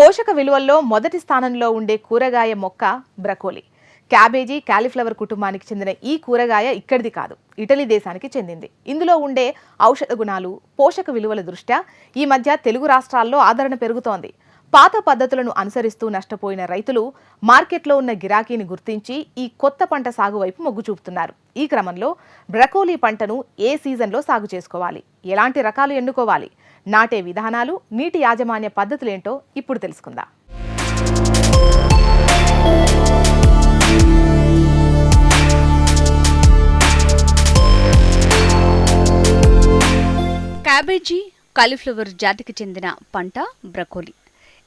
పోషక విలువల్లో మొదటి స్థానంలో ఉండే కూరగాయ మొక్క బ్రకోలీ. క్యాబేజీ క్యాలీఫ్లవర్ కుటుంబానికి చెందిన ఈ కూరగాయ ఇక్కడిది కాదు ఇటలీ దేశానికి చెందింది. ఇందులో ఉండే ఔషధ గుణాలు పోషక విలువల దృష్ట్యా ఈ మధ్య తెలుగు రాష్ట్రాల్లో ఆదరణ పెరుగుతోంది. పాత పద్ధతులను అనుసరిస్తూ నష్టపోయిన రైతులు మార్కెట్లో ఉన్న గిరాకీని గుర్తించి ఈ కొత్త పంట సాగు వైపు మొగ్గు చూపుతున్నారు. ఈ క్రమంలో బ్రకోలీ పంటను ఏ సీజన్లో సాగు చేసుకోవాలి? ఎలాంటి రకాలు ఎన్నుకోవాలి? నాటే విధానాలు నీటి యాజమాన్య పద్ధతులేంటో ఇప్పుడు తెలుసుకుందాం. క్యాబేజీ కాలీఫ్లవర్ జాతికి చెందిన పంట బ్రకోలీ.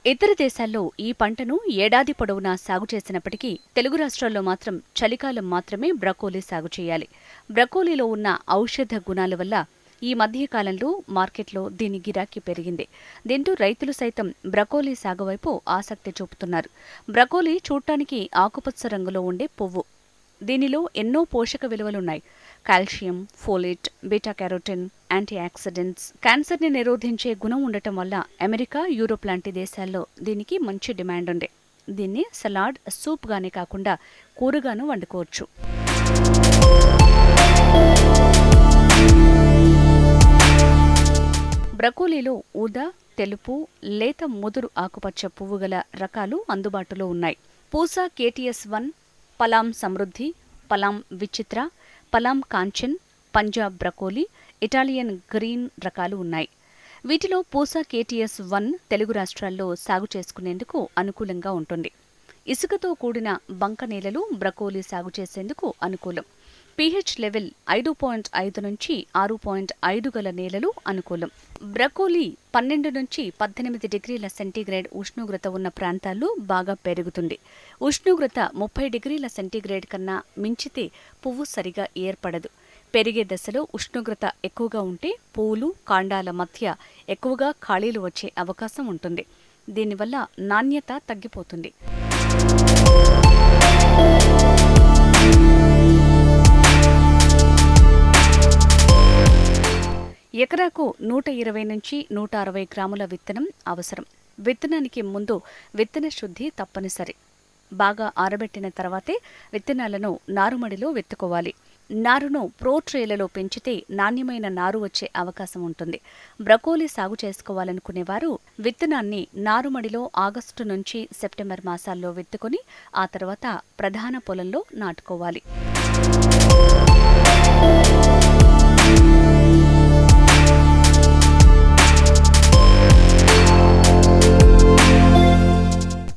ఇతర దేశాల్లో ఈ పంటను ఏడాది పొడవునా సాగు చేసినప్పటికీ తెలుగు రాష్ట్రాల్లో మాత్రం చలికాలం మాత్రమే బ్రకోలీ సాగు చేయాలి. బ్రకోలీలో ఉన్న ఔషధ గుణాల వల్ల ఈ మధ్యకాలంలో మార్కెట్లో దీని గిరాకీ పెరిగింది. దీంతో రైతులు సైతం బ్రకోలీ సాగు వైపు ఆసక్తి చూపుతున్నారు. బ్రకోలీ చూడటానికి ఆకుపచ్చ రంగులో ఉండే పువ్వు. దీనిలో ఎన్నో పోషక విలువలున్నాయి. Calcium folate beta carotene antioxidants క్యాన్సర్ని నిరోధించే గుణం ఉండటం వల్ల అమెరికా యూరోప్ లాంటి దేశాల్లో దీనికి మంచి డిమాండ్ ఉంది. దీన్ని సలాడ్ సూప్ గానే కాకుండా కూరగాను వండుకోవచ్చు. బ్రకోలీలో ఊదా తెలుపు లేత ముదురు ఆకుపచ్చ పువ్వు గల రకాలు అందుబాటులో ఉన్నాయి. Pusa KTS one Palam Samriddhi Palam Vichitra Palam Kanchan Punjab broccoli Italian green రకాలు ఉన్నాయి. వీటిలో పూసా కేటీఎస్ వన్ తెలుగు రాష్ట్రాల్లో సాగు చేసుకునేందుకు అనుకూలంగా ఉంటుంది. ఇసుకతో కూడిన బంక నేలలు బ్రకోలీ సాగు చేసేందుకు అనుకూలం. పీహెచ్ లెవెల్ ఐదు పాయింట్ ఐదు నుంచి ఆరు పాయింట్ ఐదు గల నేలలు అనుకూలం. బ్రకోలీ పన్నెండు నుంచి పద్దెనిమిది డిగ్రీల సెంటీగ్రేడ్ ఉష్ణోగ్రత ఉన్న ప్రాంతాల్లో బాగా పెరుగుతుంది. ఉష్ణోగ్రత ముప్పై డిగ్రీల సెంటీగ్రేడ్ కన్నా మించితే పువ్వు సరిగా ఏర్పడదు. పెరిగే దశలో ఉష్ణోగ్రత ఎక్కువగా ఉంటే పూలు కాండాల మధ్య ఎక్కువగా ఖాళీలు వచ్చే అవకాశం ఉంటుంది. దీనివల్ల నాణ్యత తగ్గిపోతుంది. ఎకరాకు నూట ఇరవై నుంచి నూట అరవై గ్రాముల విత్తనం అవసరం. విత్తనానికి ముందు విత్తన శుద్ధి తప్పనిసరి. బాగా ఆరబెట్టిన తర్వాతే విత్తనాలను నారుమడిలో విత్తుకోవాలి. నారును ప్రోట్రేలలో పెంచితే నాణ్యమైన నారు వచ్చే అవకాశం ఉంటుంది. బ్రకోలీ సాగు చేసుకోవాలనుకునేవారు విత్తనాన్ని నారుమడిలో ఆగస్టు నుంచి సెప్టెంబర్ మాసాల్లో విత్తుకొని ఆ తర్వాత ప్రధాన పొలంలో నాటుకోవాలి.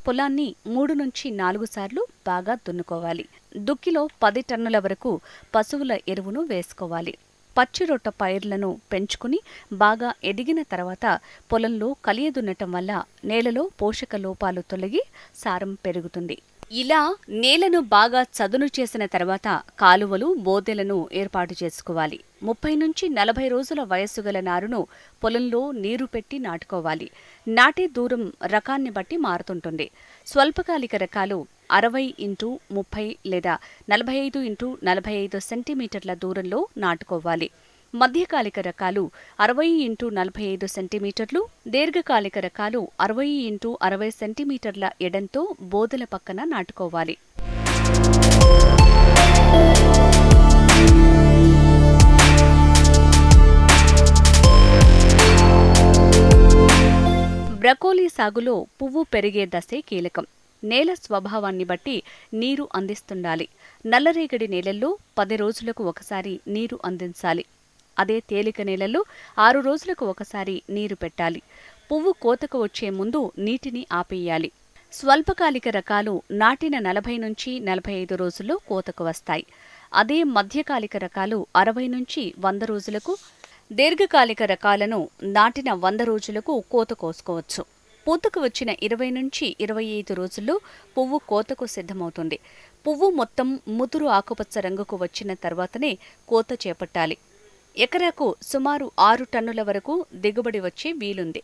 పొలాన్ని మూడు నుంచి నాలుగు సార్లు బాగా దున్నుకోవాలి. దుక్కిలో పది టన్నుల వరకు పశువుల ఎరువును వేసుకోవాలి. పచ్చిరొట్ట పైర్లను పెంచుకుని బాగా ఎదిగిన తర్వాత పొలంలో కలియదున్నటం వల్ల నేలలో పోషక లోపాలు తొలగి సారం పెరుగుతుంది. ఇలా నేలను బాగా చదును చేసిన తర్వాత కాలువలు బోదెలను ఏర్పాటు చేసుకోవాలి. ముప్పై నుంచి నలభై రోజుల వయస్సు గల నారును పొలంలో నీరు పెట్టి నాటుకోవాలి. నాటే దూరం రకాన్ని బట్టి మారుతుంటుంది. స్వల్పకాలిక రకాలు అరవై ఇంటూ ముప్పై లేదా నలభై ఐదు ఇంటూ నలభై ఐదు సెంటీమీటర్ల దూరంలో నాటుకోవాలి. మధ్యకాలిక రకాలు అరవై ఇంటూ నలభై ఐదు సెంటీమీటర్లు దీర్ఘకాలిక రకాలు అరవై ఇంటూ అరవై సెంటీమీటర్ల ఎడంతో బోదల పక్కన నాటుకోవాలి. బ్రకోలీ సాగులో పువ్వు పెరిగే దశే కీలకం. నేల స్వభావాన్ని బట్టి నీరు అందిస్తుండాలి. నల్లరేగడి నేలల్లో పది రోజులకు ఒకసారి నీరు అందించాలి. అదే తేలిక నేలల్లో ఆరు రోజులకు ఒకసారి నీరు పెట్టాలి. పువ్వు కోతకు వచ్చే ముందు నీటిని ఆపేయాలి. స్వల్పకాలిక రకాలు నాటిన నలభై నుంచి నలభై ఐదు రోజుల్లో కోతకు వస్తాయి. అదే మధ్యకాలిక రకాలు అరవై నుంచి వంద రోజులకు దీర్ఘకాలిక రకాలను నాటిన వంద రోజులకు కోత కోసుకోవచ్చు. పూతకు వచ్చిన ఇరవై నుంచి ఇరవై ఐదు రోజుల్లో పువ్వు కోతకు సిద్ధమవుతుంది. పువ్వు మొత్తం ముదురు ఆకుపచ్చ రంగుకు వచ్చిన తర్వాతనే కోత చేపట్టాలి. ఎకరాకు సుమారు ఆరు టన్నుల వరకు దిగుబడి వచ్చే వీలుంది.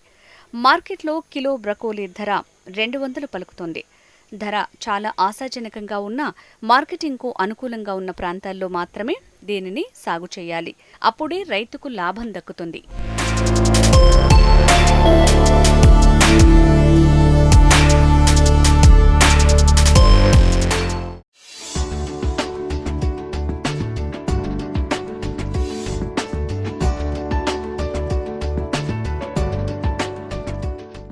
మార్కెట్లో కిలో బ్రకోలీ ధర రెండు వందలు పలుకుతుంది. ధర చాలా ఆశాజనకంగా ఉన్న మార్కెటింగ్కు అనుకూలంగా ఉన్న ప్రాంతాల్లో మాత్రమే దీనిని సాగు చేయాలి. అప్పుడే రైతుకు లాభం దక్కుతుంది.